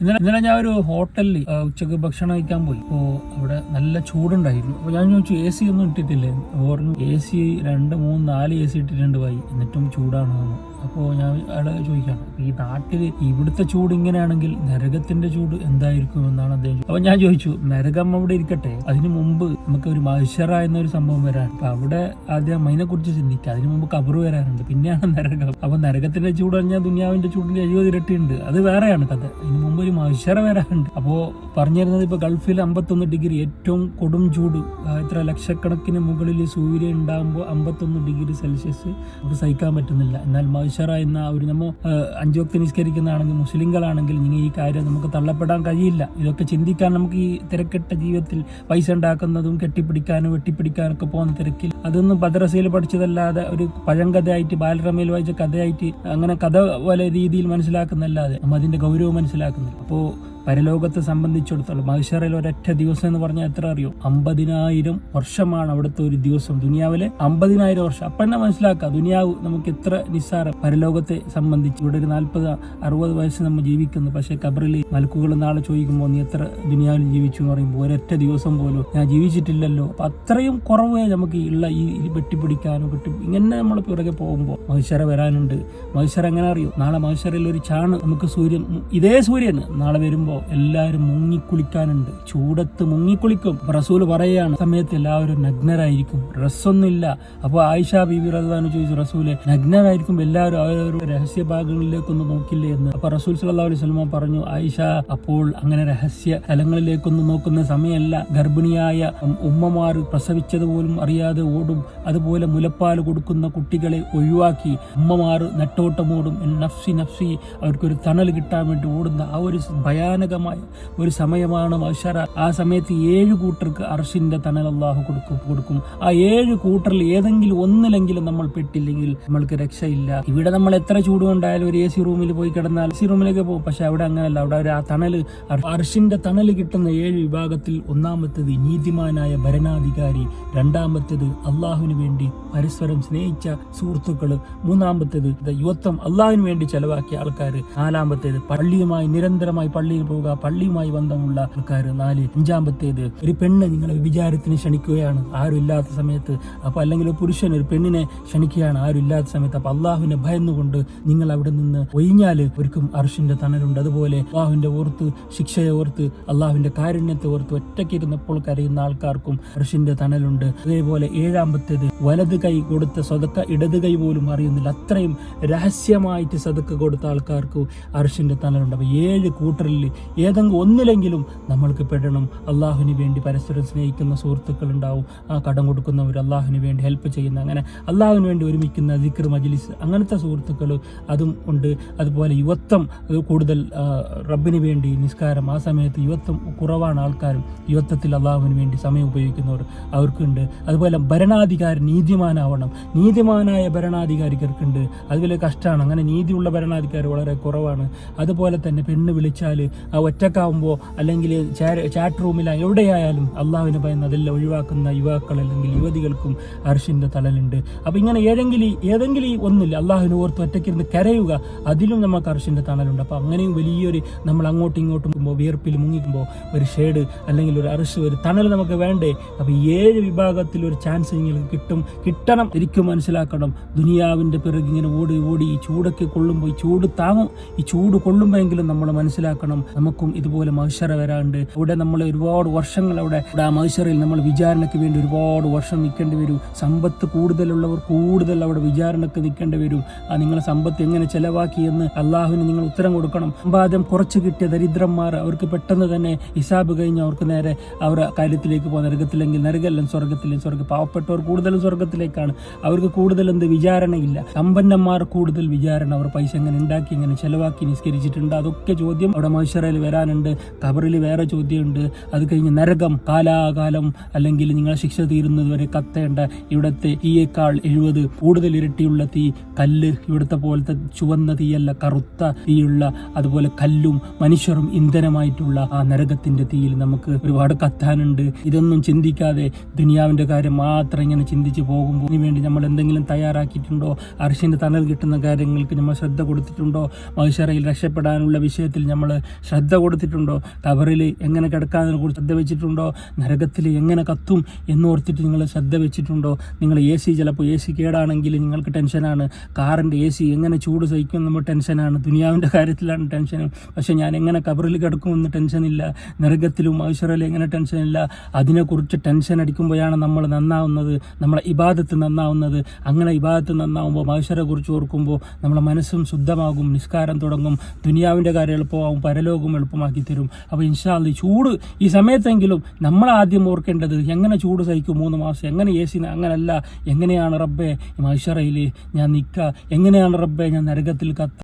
ഇന്നലെ ഇന്നലെ ഞാൻ ഒരു ഹോട്ടലിൽ ഉച്ചയ്ക്ക് ഭക്ഷണം കഴിക്കാൻ പോയി. അപ്പോൾ അവിടെ നല്ല ചൂടുണ്ടായിരുന്നു. അപ്പോൾ ഞാൻ ചോദിച്ചു എ സി ഒന്നും ഇട്ടിട്ടില്ലേ? പറഞ്ഞു എ സി രണ്ട് മൂന്ന് നാല് എ സി ഇട്ടിട്ടുണ്ട് പോയി എന്നിട്ടും ചൂടാണ് അപ്പോൾ ഞാൻ അയാളെ ചോദിക്കാം ഈ നാട്ടിൽ ഇവിടുത്തെ ചൂട് ഇങ്ങനെയാണെങ്കിൽ നരകത്തിന്റെ ചൂട് എന്തായിരിക്കും എന്നാണ് അദ്ദേഹം. അപ്പോൾ ഞാൻ ചോദിച്ചു നരകം അവിടെ ഇരിക്കട്ടെ? അതിനു മുമ്പ് നമുക്ക് ഒരു മഹിഷറ എന്നൊരു സംഭവം വരാൻ അപ്പൊ അവിടെ ആദ്യം അതിനെ കുറിച്ച് ചിന്തിക്കുക. അതിനു മുമ്പ് കബറ് വരാറുണ്ട് പിന്നെയാണ് നരകം. അപ്പോൾ നരകത്തിന്റെ ചൂട് പറഞ്ഞാൽ ദുനിയാവിന്റെ ചൂടിന്റെ എഴുപത് ഇരട്ടിയുണ്ട്. അത് വേറെയാണ് കഥ. അതിന് മുമ്പ് ഒരു മഹിഷറ വരാറുണ്ട് അപ്പോ പറഞ്ഞിരുന്നത് ഇപ്പൊ ഗൾഫിൽ അമ്പത്തൊന്ന് ഡിഗ്രി ഏറ്റവും കൊടും ചൂട് ഇത്ര ലക്ഷക്കണക്കിന് മുകളിൽ സൂര്യൻ ഉണ്ടാകുമ്പോൾ അമ്പത്തൊന്ന് ഡിഗ്രി സെൽഷ്യസ് നമുക്ക് സഹിക്കാൻ പറ്റുന്നില്ല. എന്നാൽ മഹിഷറ എന്ന ഒരു നമ്മൾ അഞ്ചു വക്ത നിസ്കരിക്കുന്നതാണെങ്കിൽ മുസ്ലിങ്ങളാണെങ്കിൽ നിങ്ങൾ ഈ കാര്യം നമുക്ക് തള്ളപ്പെടാൻ കഴിയില്ല. ഇതൊക്കെ ചിന്തിക്കാൻ നമുക്ക് ഈ തിരക്കിട്ട ജീവിതത്തിൽ പൈസ ഉണ്ടാക്കുന്നതും കെട്ടിപ്പിടിക്കാനും വെട്ടിപ്പിടിക്കാനും ഒക്കെ പോകുന്ന തിരക്കിൽ അതൊന്നും മദ്രസയിൽ പഠിച്ചതല്ലാതെ ഒരു പഴങ്കഥയായിട്ട് ബാലരമയിൽ വായിച്ച കഥയായിട്ട് അങ്ങനെ കഥ പോലെ രീതിയിൽ മനസ്സിലാക്കുന്നല്ലാതെ നമ്മൾ അതിന്റെ ഗൗരവം മനസ്സിലാക്കുന്നില്ല. അപ്പോൾ പരലോകത്തെ സംബന്ധിച്ചിടത്തോളം മഹിഷറയിൽ ഒരൊറ്റ ദിവസം എന്ന് പറഞ്ഞാൽ എത്ര അറിയോ? അമ്പതിനായിരം വർഷമാണ് അവിടുത്തെ ഒരു ദിവസം ദുനിയാവിലെ അമ്പതിനായിരം വർഷം. അപ്പം തന്നെ മനസ്സിലാക്കുക ദുനിയാവ് നമുക്ക് എത്ര നിസ്സാരം പരലോകത്തെ സംബന്ധിച്ച്. ഇവിടെ ഒരു നാൽപ്പത് അറുപത് വയസ്സ് നമ്മൾ ജീവിക്കുന്നു. പക്ഷേ കബറിൽ മലക്കുകൾ നാളെ ചോദിക്കുമ്പോൾ നീ എത്ര ദുനിയാവിൽ ജീവിച്ചു എന്ന് പറയുമ്പോൾ ഒരൊറ്റ ദിവസം പോലും ഞാൻ ജീവിച്ചിട്ടില്ലല്ലോ. അപ്പൊ അത്രയും കുറവേ നമുക്ക് ഉള്ള ഈ വെട്ടിപ്പിടിക്കാനോ കെട്ടി. ഇങ്ങനെ നമ്മൾ പിറകെ പോകുമ്പോൾ മഹിഷറ വരാനുണ്ട്. മഹിഷർ എങ്ങനെ അറിയും? നാളെ മഹിഷറയിൽ ഒരു ചാണ്. നമുക്ക് സൂര്യൻ ഇതേ സൂര്യൻ നാളെ വരുമ്പോൾ എല്ലാവരും മുങ്ങിക്കുളിക്കാനുണ്ട്. ചൂടത്ത് മുങ്ങിക്കുളിക്കും. റസൂൽ പറയുകയാണ് സമയത്ത് എല്ലാവരും നഗ്നരായിരിക്കും. ഡ്രസ്സൊന്നുമില്ല അപ്പോൾ ആയിഷ ബീബി റഹ്ദാൻ ചോദിച്ചു റസൂലെ നഗ്നരായിരിക്കും എല്ലാവരും അവരവരുടെ രഹസ്യ ഭാഗങ്ങളിലേക്കൊന്നും നോക്കില്ലേ? എന്ന്. അപ്പൊ റസൂൽ സല്ലാ അലൈഹി സ്വലമ പറഞ്ഞു ആയിഷ അപ്പോൾ അങ്ങനെ രഹസ്യ സ്ഥലങ്ങളിലേക്കൊന്നും നോക്കുന്ന സമയമല്ല. ഗർഭിണിയായ ഉമ്മമാർ പ്രസവിച്ചത് പോലും അറിയാതെ ഓടും. അതുപോലെ മുലപ്പാൽ കൊടുക്കുന്ന കുട്ടികളെ ഒഴിവാക്കി ഉമ്മമാർ നെട്ടോട്ടമോടും. നഫ്സി നഫ്സി അവർക്കൊരു തണൽ കിട്ടാൻ വേണ്ടി ഓടുന്ന ആ ഒരു ഭയാനകമായ ഒരു സമയമാണ് മഷറ ആ സമയത്ത് ഏഴ് കൂട്ടർക്ക് അർഷിന്റെ തണൽ അള്ളാഹു കൊടുക്കും കൊടുക്കും. ആ ഏഴ് കൂട്ടറിൽ ഏതെങ്കിലും ഒന്നിലെങ്കിലും നമ്മൾ പെട്ടില്ലെങ്കിൽ നമ്മൾക്ക് രക്ഷയില്ല. ഇവിടെ നമ്മൾ എത്ര ചൂട് കൊണ്ടായാലും ഒരു എ സി റൂമിൽ പോയി കിടന്നാൽ സി റൂമിലേക്ക് പോകും. പക്ഷെ അവിടെ അങ്ങനെയല്ല അവിടെ ആ തണൽ അർഷിന്റെ തണൽ കിട്ടുന്ന ഏഴ് വിഭാഗത്തിൽ ഒന്നാമത്തേത് നീതിമാനായ ഭരണാധികാരി രണ്ടാമത്തേത് അള്ളാഹുവിന് വേണ്ടി പരസ്പരം സ്നേഹിച്ച സുഹൃത്തുക്കൾ മൂന്നാമത്തേത് യുവത്വം അള്ളാഹുവിന് വേണ്ടി ചെലവാക്കിയ ആൾക്കാർ നാലാമത്തേത് പള്ളിയുമായി നിരന്തരമായി പള്ളിയിൽ പോവുക. പള്ളിയുമായി ബന്ധമുള്ള ആൾക്കാർ നാല് അഞ്ചാമത്തേത് ഒരു പെണ്ണ് നിങ്ങളെ വിചാരത്തിന് ക്ഷണിക്കുകയാണ്. ആരും ഇല്ലാത്ത സമയത്ത് അപ്പൊ അല്ലെങ്കിൽ ഒരു പുരുഷൻ ഒരു പെണ്ണിനെ ക്ഷണിക്കുകയാണ്. ആരും ഇല്ലാത്ത സമയത്ത് അപ്പൊ അള്ളാഹുവിനെ ഭയന്നുകൊണ്ട് നിങ്ങൾ അവിടെ നിന്ന് ഒഴിഞ്ഞാൽ ഒരിക്കും അർഷിന്റെ തണലുണ്ട്. അതുപോലെ അള്ളാഹുവിന്റെ ഓർത്ത് ശിക്ഷയെ ഓർത്ത് അള്ളാഹുവിന്റെ കാരുണ്യത്തെ ഓർത്ത് ഒറ്റയ്ക്ക് ഇരുന്നപ്പോൾ കരയുന്ന ആൾക്കാർക്കും അർഷിന്റെ തണലുണ്ട്. അതേപോലെ ഏഴാമത്തേത് വലത് കൈ കൊടുത്ത സ്വതക്ക ഇടത് കൈ പോലും അറിയുന്നില്ല. അത്രയും രഹസ്യമായിട്ട് സ്വതക്ക കൊടുത്ത ആൾക്കാർക്ക് അർഷിന്റെ തണലുണ്ട്. അപ്പൊ ഏഴ് കൂട്ടറിൽ ഏതെങ്കിലും ഒന്നിലെങ്കിലും നമ്മൾക്ക് പെടണം. അള്ളാഹുവിന് വേണ്ടി പരസ്പരം സ്നേഹിക്കുന്ന സുഹൃത്തുക്കൾ ഉണ്ടാവും ആ കടം കൊടുക്കുന്നവർ അള്ളാഹുവിന് വേണ്ടി ഹെൽപ്പ് ചെയ്യുന്ന അങ്ങനെ അള്ളാഹുവിന് വേണ്ടി ഒരുമിക്കുന്ന ദിക്ർ മജ്ലിസ് അങ്ങനത്തെ സുഹൃത്തുക്കൾ അതും ഉണ്ട്. അതുപോലെ യുവത്വം കൂടുതൽ റബ്ബിന് വേണ്ടി നിസ്കാരം. ആ സമയത്ത് യുവത്വം കുറവാണ് ആൾക്കാരും. യുവത്വത്തിൽ അള്ളാഹുവിന് വേണ്ടി സമയം ഉപയോഗിക്കുന്നവർ അവർക്കുണ്ട് അതുപോലെ ഭരണാധികാരി നീതിമാനാവണം. നീതിമാനായ ഭരണാധികാരികർക്കുണ്ട് അതുപോലെ കഷ്ടമാണ് അങ്ങനെ നീതിയുള്ള ഭരണാധികാരി വളരെ കുറവാണ്. അതുപോലെ തന്നെ പെണ്ണ് വിളിച്ചാൽ ഒറ്റക്കാവുമ്പോൾ അല്ലെങ്കിൽ ചാറ്റ് റൂമിൽ എവിടെയായാലും അള്ളാഹുവിനെ പറയുന്ന അതെല്ലാം ഒഴിവാക്കുന്ന യുവാക്കൾ അല്ലെങ്കിൽ യുവതികൾക്കും അർഷിന്റെ തലലുണ്ട് അപ്പം ഇങ്ങനെ ഏതെങ്കിലും ഏതെങ്കിലും ഒന്നില്ല അള്ളാഹുവിനെ ഓർത്ത് ഒറ്റയ്ക്കിരുന്ന് കരയുക അതിലും നമുക്ക് അർഷിന്റെ തണലുണ്ട്. അപ്പോൾ അങ്ങനെയും വലിയൊരു നമ്മൾ അങ്ങോട്ടും ഇങ്ങോട്ടും പോകുമ്പോൾ വിയർപ്പിൽ മുങ്ങിക്കുമ്പോൾ ഒരു ഷേഡ് അല്ലെങ്കിൽ ഒരു അർഷ് ഒരു തണൽ നമുക്ക് വേണ്ടേ? അപ്പം ഏഴ് വിഭാഗത്തിൽ ഒരു ചാൻസ് നിങ്ങൾക്ക് കിട്ടും. കിട്ടണം ശരിക്കും മനസ്സിലാക്കണം. ദുനിയാവിന്റെ പിറകെ ഇങ്ങനെ ഓടി ഓടി ഈ ചൂടൊക്കെ കൊള്ളുമ്പോൾ ഈ ചൂട് താങ്ങും. ഈ ചൂട് കൊള്ളുമ്പോഴെങ്കിലും നമ്മൾ മനസ്സിലാക്കണം. നമുക്കും ഇതുപോലെ മഹിഷറ വരാണ്ട്. അവിടെ നമ്മൾ ഒരുപാട് വർഷങ്ങൾ അവിടെ ആ മഹിഷറയിൽ നമ്മൾ വിചാരണയ്ക്ക് വേണ്ടി ഒരുപാട് വർഷം നിൽക്കേണ്ടി വരും. സമ്പത്ത് കൂടുതലുള്ളവർ കൂടുതൽ അവിടെ വിചാരണയ്ക്ക് നിൽക്കേണ്ടി വരും. ആ നിങ്ങളെ സമ്പത്ത് എങ്ങനെ ചെലവാക്കി എന്ന് അള്ളാഹുവിന് നിങ്ങൾ ഉത്തരം കൊടുക്കണം. സമ്പാദ്യം കുറച്ച് കിട്ടിയ ദരിദ്രന്മാർ അവർക്ക് പെട്ടെന്ന് തന്നെ ഹിസാബ് കഴിഞ്ഞ് അവർക്ക് നേരെ അവർ കാര്യത്തിലേക്ക് പോകാൻ നരകത്തിലെങ്കിൽ നരകല്ലെങ്കിലും സ്വർഗത്തിലും സ്വർഗം പാവപ്പെട്ടവർ കൂടുതലും സ്വർഗത്തിലേക്കാണ് അവർക്ക് കൂടുതൽ എന്ത്? വിചാരണയില്ല. സമ്പന്നന്മാർ കൂടുതൽ വിചാരണ. അവർ പൈസ എങ്ങനെ ഉണ്ടാക്കി എങ്ങനെ ചെലവാക്കി നിസ്കരിച്ചിട്ടുണ്ട്? അതൊക്കെ ചോദ്യം അവിടെ മനുഷ്യരയിൽ വരാനുണ്ട് കബറിൽ വേറെ ചോദ്യമുണ്ട്. അത് കഴിഞ്ഞ് നരകം കാലാകാലം അല്ലെങ്കിൽ നിങ്ങൾ ശിക്ഷ തീരുന്നത് വരെ കത്തേണ്ട ഇവിടുത്തെ തീയേക്കാൾ എഴുപത് കൂടുതൽ ഇരട്ടിയുള്ള തീ കല്ല് ഇവിടുത്തെ പോലത്തെ ചുവന്ന തീയല്ല കറുത്ത തീയുള്ള അതുപോലെ കല്ലും മനുഷ്യരും ഇന്ധനമായിട്ടുള്ള ആ നരകത്തിന്റെ തീയിൽ നമുക്ക് ഒരുപാട് കത്താനുണ്ട്. ഇതൊന്നും ചിന്തിക്കാതെ ദുനിയാവിന്റെ കാര്യം മാത്രം ഇങ്ങനെ ചിന്തിച്ച് പോകുമ്പോൾ ഇതിനു വേണ്ടി നമ്മൾ എന്തെങ്കിലും തയ്യാറാക്കിയിട്ടുണ്ടോ? അർഷിന്റെ തണൽ കിട്ടുന്ന കാര്യങ്ങൾക്ക് നമ്മൾ ശ്രദ്ധ കൊടുത്തിട്ടുണ്ടോ? മഹിഷറയിൽ രക്ഷപ്പെടാനുള്ള വിഷയത്തിൽ നമ്മൾ ശ്രദ്ധ ശ്രദ്ധ കൊടുത്തിട്ടുണ്ടോ? കബറിൽ എങ്ങനെ കിടക്കാതിനെ കുറിച്ച് ശ്രദ്ധ വെച്ചിട്ടുണ്ടോ? നരകത്തിൽ എങ്ങനെ കത്തും എന്നോർത്തിട്ട് നിങ്ങൾ ശ്രദ്ധ വെച്ചിട്ടുണ്ടോ? നിങ്ങൾ എ സി ചിലപ്പോൾ എ സി കേടാണെങ്കിൽ നിങ്ങൾക്ക് ടെൻഷനാണ് കാറിന്റെ എ സി എങ്ങനെ ചൂട് സഹിക്കും നമ്മൾ ടെൻഷനാണ് ദുനിയാവിന്റെ കാര്യത്തിലാണ് ടെൻഷൻ പക്ഷേ ഞാൻ എങ്ങനെ കബറിൽ കിടക്കുമെന്ന് ടെൻഷനില്ല നരകത്തിലും ഐശ്വര്യയിലും എങ്ങനെ ടെൻഷനില്ല അതിനെക്കുറിച്ച് ടെൻഷൻ അടിക്കുമ്പോഴാണ് നമ്മൾ നന്നാവുന്നത്. നമ്മളെ ഇബാദത്ത് നന്നാവുന്നത്. അങ്ങനെ ഇബാദത്ത് നന്നാവുമ്പോൾ മനുഷ്യരെ കുറിച്ച് ഓർക്കുമ്പോൾ നമ്മളെ മനസ്സും ശുദ്ധമാകും. നിസ്കാരം തുടങ്ങും. ദുനിയാവിന്റെ കാര്യം എളുപ്പമാകും പരലോകം എളുപ്പമാക്കി തരും. അപ്പോൾ ഇൻഷാല്ലി ചൂട് ഈ സമയത്തെങ്കിലും നമ്മൾ ആദ്യം ഓർക്കേണ്ടത് എങ്ങനെ ചൂട് സഹിക്കും? മൂന്ന് മാസം എങ്ങനെ എ സി അങ്ങനല്ല. എങ്ങനെയാണ് റബ്ബെ മഹിഷറയിൽ ഞാൻ നിൽക്കുക എങ്ങനെയാണ് റബ്ബെ ഞാൻ നരകത്തിൽ കത്ത.